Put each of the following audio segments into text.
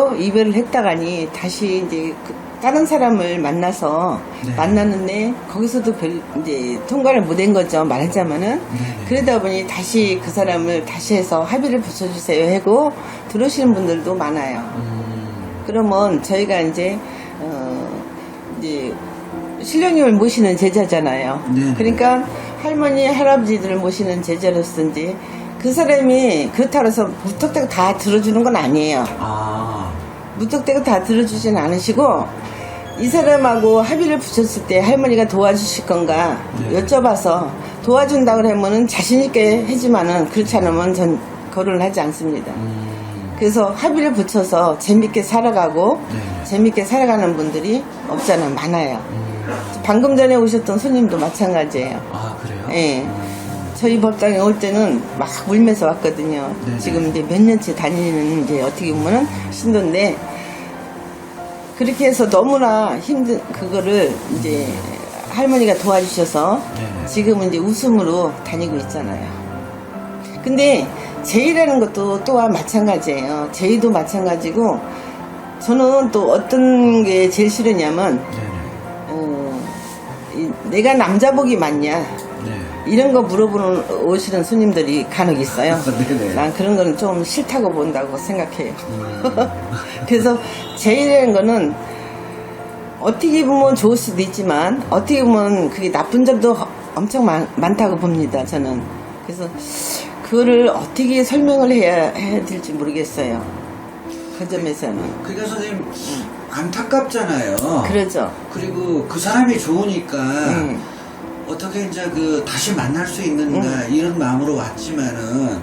그래서 이별을 했다가니 다시 이제 그 다른 사람을 만나서 네. 만났는데 거기서도 별 이제 통과를 못 한 거죠 말하자면은 네. 그러다 보니 다시 그 사람을 다시 해서 합의를 붙여주세요 하고 들어오시는 분들도 많아요. 음, 그러면 저희가 이제 어 이제 신령님을 모시는 제자잖아요. 네네. 그러니까 할머니 할아버지들을 모시는 제자로서 이제 그 사람이 그렇다고 해서 무턱대고 다 들어주는 건 아니에요. 아, 무턱대고 다 들어주진 않으시고 이 사람하고 합의를 붙였을 때 할머니가 도와주실 건가 네. 여쭤봐서 도와준다 그러면은 자신 있게 하지만은 그렇지 않으면 전 거론을 하지 않습니다. 음, 그래서 합의를 붙여서 재밌게 살아가고 네. 재밌게 살아가는 분들이 없잖아 많아요. 음, 방금 전에 오셨던 손님도 마찬가지예요. 아 그래요? 예. 음, 저희 법당에 올 때는 막 울면서 왔거든요. 네네. 지금 이제 몇 년째 다니는 이제 어떻게 보면은 신도인데 그렇게 해서 너무나 힘든 그거를 이제 할머니가 도와주셔서 네네. 지금은 이제 웃음으로 다니고 있잖아요. 근데 제의라는 것도 또한 마찬가지예요. 제의도 마찬가지고 저는 또 어떤 게 제일 싫으냐면 네네. 어, 이- 내가 남자복이 맞냐 네. 이런 거 물어보는 오시는 손님들이 간혹 있어요. 네네. 난 그런 거는 좀 싫다고 본다고 생각해요. 음, 그래서 제의라는 거는 어떻게 보면 좋을 수도 있지만 어떻게 보면 그게 나쁜 점도 엄청 많, 많다고 봅니다. 저는 그래서 그거를 어떻게 설명을 해야 해야 될지 모르겠어요. 그 점에서는 그러니까 선생님 안타깝잖아요. 그러죠. 그리고 그 사람이 좋으니까 음. 어떻게 이제 그 다시 만날 수 있는가 이런 마음으로 왔지만은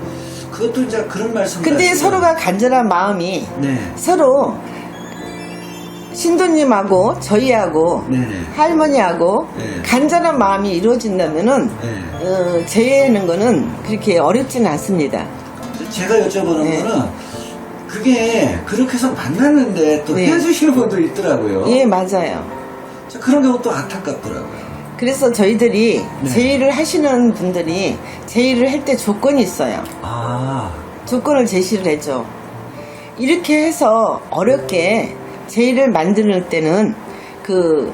그것도 이제 그런 말씀. 근데 서로가 간절한 마음이 네. 서로 신도님하고 저희하고 네네. 할머니하고 네. 간절한 마음이 이루어진다면은 네. 어, 제외하는 거는 그렇게 어렵지는 않습니다. 제가 여쭤보는 네. 거는 그게 그렇게 해서 만났는데 또 네. 헤어지시는 분도 있더라고요. 예, 맞아요. 저 그런 경우 또 안타깝더라고요. 그래서 저희들이 네. 제의를 하시는 분들이 제의를 할 때 조건이 있어요. 아, 조건을 제시를 해줘. 이렇게 해서 어렵게 제의를 만드는 때는 그,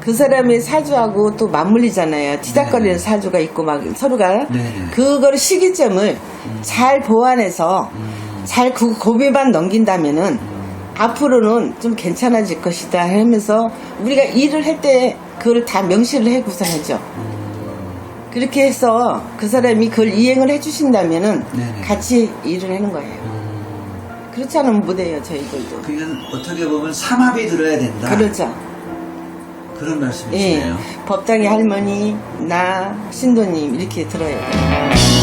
그 사람의 사주하고 또 맞물리잖아요. 티닥거리는 네. 사주가 있고 막 서로가 네. 그거를 시기점을 잘 보완해서 음, 잘그 고비만 넘긴다면은 음, 앞으로는 좀 괜찮아질 것이다 하면서 우리가 일을 할 때 그걸 다 명시를 해 구성하죠. 음, 그렇게 해서 그 사람이 그걸 이행을 해주신다면은 네네. 같이 일을 하는 거예요. 음. 그렇지 않으면 못해요, 저희들도. 그건 어떻게 보면 삼합이 들어야 된다. 그러죠. 그런 예. 말씀이시네요. 법당의 할머니, 나, 신도님, 이렇게 들어야 돼요.